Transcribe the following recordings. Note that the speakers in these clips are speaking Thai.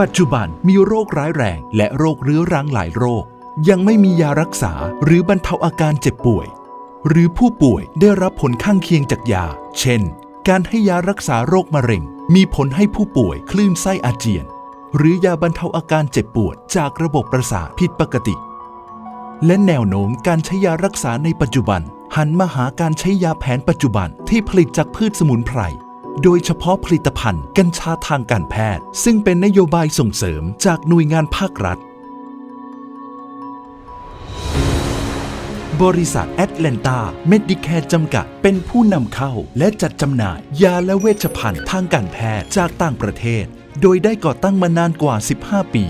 ปัจจุบันมีโรคร้ายแรง และโรคเรื้อรังหลายโรค ยังไม่มียารักษาหรือบรรเทาอาการเจ็บป่วย หรือผู้ป่วยได้รับผลข้างเคียงจากยา เช่น การให้ยารักษาโรคมะเร็ง มีผลให้ผู้ป่วยคลื่นไส้อาเจียน หรือยาบรรเทาอาการเจ็บปวดจากระบบประสาทผิดปกติ และแนวโน้มการใช้ยารักษาในปัจจุบัน หันมาหาการใช้ยาแผนปัจจุบันที่ผลิตจากพืชสมุนไพร โดยเฉพาะผลิตภัณฑ์กัญชาทางการแพทย์ ซึ่งเป็นนโยบายส่งเสริมจากหน่วยงานภาครัฐ บริษัทแอตแลนตาเมดิแคร์จำกัด เป็นผู้นำเข้าและจัดจำหน่าย ยาและเวชภัณฑ์ทางการแพทย์จากต่างประเทศ โดยได้ก่อตั้งมานานกว่า 15 ปี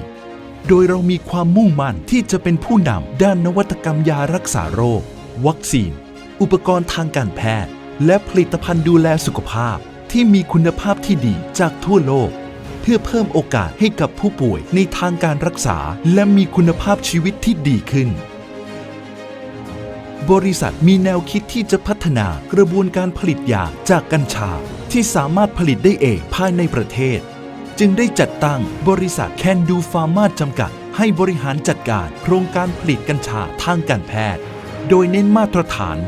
โดยเรามีความมุ่งมั่นที่จะเป็นผู้นำด้านนวัตกรรมยารักษาโรค วัคซีน อุปกรณ์ทางการแพทย์ และผลิตภัณฑ์ดูแลสุขภาพ ที่มีคุณภาพที่ดีจากทั่วโลก เพื่อเพิ่มโอกาสให้กับผู้ป่วยในทางการรักษา และมีคุณภาพชีวิตที่ดีขึ้น บริษัทมีแนวคิดที่จะพัฒนากระบวนการผลิตยาจากกัญชา ที่สามารถผลิตได้เองภายในประเทศ จึงได้จัดตั้งบริษัทแคนดูฟาร์มาจำกัด ให้บริหารจัดการโครงการผลิตกัญชาทางการแพทย์ โดยเน้นมาตรฐาน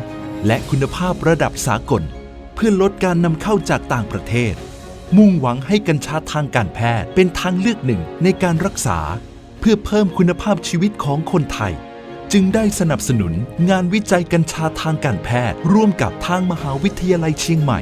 และคุณภาพระดับสากล เพื่อลดการนำเข้าจากต่างประเทศ มุ่งหวังให้กัญชาทางการแพทย์เป็นทางเลือกหนึ่งในการรักษา เพื่อเพิ่มคุณภาพชีวิตของคนไทย จึงได้สนับสนุนงานวิจัยกัญชาทางการแพทย์ ร่วมกับทางมหาวิทยาลัยเชียงใหม่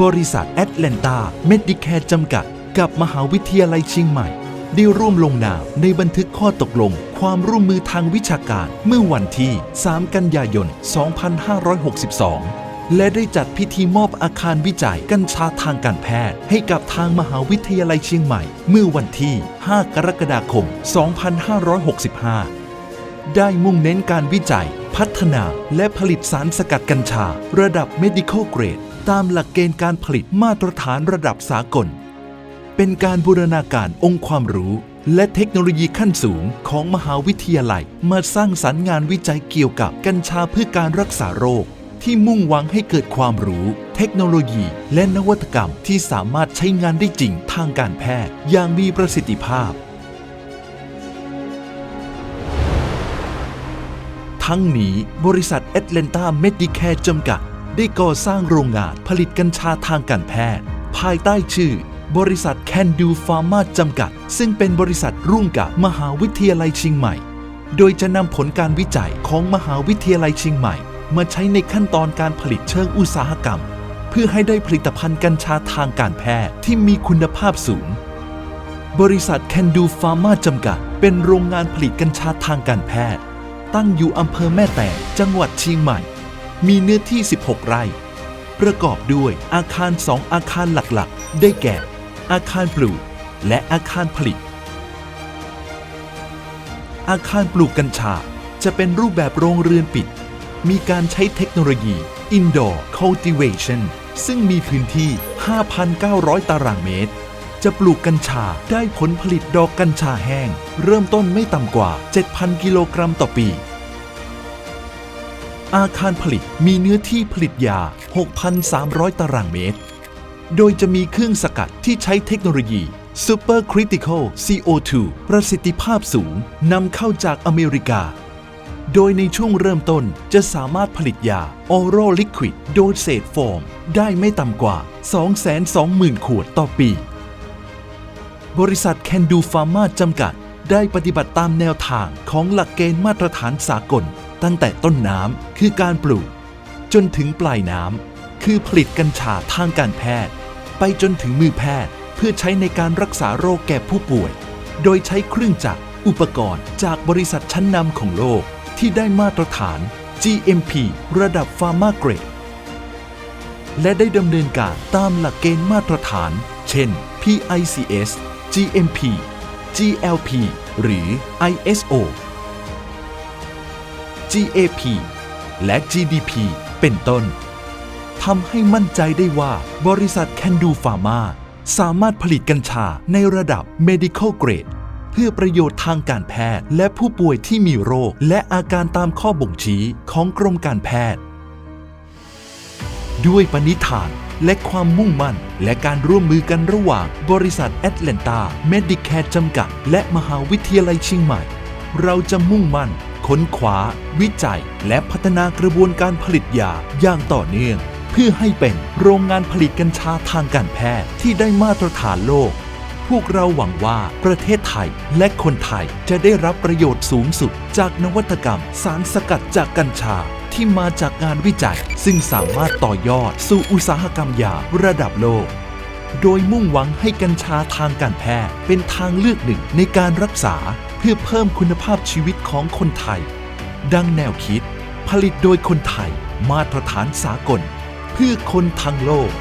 บริษัทแอตแลนตาเมดิแคร์จำกัด กับมหาวิทยาลัยเชียงใหม่ได้ร่วมลงนามในบันทึกข้อตกลง ความร่วมมือทางวิชาการเมื่อวันที่ 3 กันยายน 2562 และได้จัดพิธีมอบอาคารวิจัยกัญชาทางการแพทย์ ให้กับทางมหาวิทยาลัยเชียงใหม่ เมื่อวันที่ 5 กรกฎาคม 2565 ได้มุ่งเน้นการวิจัย พัฒนาและผลิตสารสกัดกัญชา ระดับ medical grade ตามหลักเกณฑ์การผลิตมาตรฐานระดับสากล เป็นการบูรณาการองค์ความรู้และเทคโนโลยีขั้นสูงของมหาวิทยาลัย มาสร้างสรรค์งานวิจัยเกี่ยวกับกัญชาเพื่อการรักษาโรค ที่มุ่งหวังให้เกิดความรู้ เทคโนโลยี และนวัตกรรมที่สามารถใช้งานได้จริงทางการแพทย์ อย่างมีประสิทธิภาพ ทั้งนี้บริษัทแอตแลนตาเมดิแคร์จำกัด ได้ก่อสร้างโรงงานผลิตกัญชาทางการแพทย์ ภายใต้ชื่อบริษัทแคนดูฟาร์มาจำกัด ซึ่งเป็นบริษัทร่วมกับมหาวิทยาลัยเชียงใหม่ โดยจะนำผลการวิจัยของมหาวิทยาลัยเชียงใหม่ มาใช้ในขั้นตอนการผลิตเชิงอุตสาหกรรม เพื่อให้ได้ผลิตภัณฑ์กัญชาทางการแพทย์ที่มีคุณภาพสูง บริษัทแคนดูฟาร์มาจำกัด เป็นโรงงานผลิตกัญชาทางการแพทย์ ตั้งอยู่อำเภอแม่แตงจังหวัดเชียงใหม่ มีเนื้อที่ 16 ไร่ ประกอบด้วยอาคาร 2 อาคารหลักๆ ได้แก่ อาคารปลูกและอาคารผลิต อาคารปลูกกัญชาจะเป็นรูปแบบโรงเรือนปิด มีการใช้เทคโนโลยี Indoor Cultivation ซึ่งมีพื้นที่ 5,900 ตารางเมตร จะปลูกกัญชาได้ผลผลิตดอกกัญชาแห้ง เริ่มต้นไม่ต่ำกว่า 7,000 กิโลกรัมต่อปี อาคารผลิตมีเนื้อที่ผลิตยา 6,300 ตารางเมตร โดยจะมีเครื่องสกัดที่ใช้เทคโนโลยี Super Critical CO2 ประสิทธิภาพสูงนำเข้าจากอเมริกา โดยในช่วงเริ่มต้นจะสามารถผลิตยา Oral Liquid Dosage Form ได้ไม่ต่ำกว่า 220,000 ขวดต่อปี บริษัทแคนดูฟาร์มาจำกัด ได้ปฏิบัติตามแนวทางของหลักเกณฑ์มาตรฐานสากล ตั้งแต่ต้นน้ำคือการปลูก จนถึงปลายน้ำคือผลิตกัญชาทางการแพทย์ ไปจนถึงมือแพทย์เพื่อใช้ในการรักษาโรคแก่ผู้ป่วย โดยใช้เครื่องจักรอุปกรณ์จากบริษัทชั้นนำของโลก ที่ได้มาตรฐาน GMP ระดับฟาร์มาเกรดและได้ดำเนินการตามหลักเกณฑ์มาตรฐาน เช่น PICS GMP GLP หรือ ISO GAP และ GDP เป็นต้นทำให้มั่นใจได้ว่าบริษัทแคนดูฟาร์มาสามารถผลิตกัญชาในระดับ medical grade พื่อประโยชน์ทางการแพทย์ และผู้ป่วยที่มีโรค และอาการตามข้อบ่งชี้ของกรมการแพทย์ ด้วยปณิธานและความมุ่งมั่น และการร่วมมือกันระหว่างบริษัทแอตแลนตาเมดิแคร์จำกัด และมหาวิทยาลัยเชียงใหม่ เราจะมุ่งมั่น ค้นคว้า วิจัย และพัฒนากระบวนการผลิตยาอย่างต่อเนื่อง เพื่อให้เป็นโรงงานผลิตกัญชาทางการแพทย์ที่ได้มาตรฐานโลก พวกเราหวังว่าประเทศไทยและคนไทยจะได้รับประโยชน์สูงสุด จากนวัตกรรม สารสกัดจากกัญชาที่มาจากงานวิจัย ซึ่งสามารถต่อยอดสู่อุตสาหกรรมยาระดับโลก โดยมุ่งหวังให้กัญชาทางการแพทย์เป็นทางเลือกหนึ่งในการรักษาเพื่อเพิ่มคุณภาพชีวิตของคนไทย ดังแนวคิด ผลิตโดยคนไทย มาตรฐานสากล เพื่อคนทั้งโลก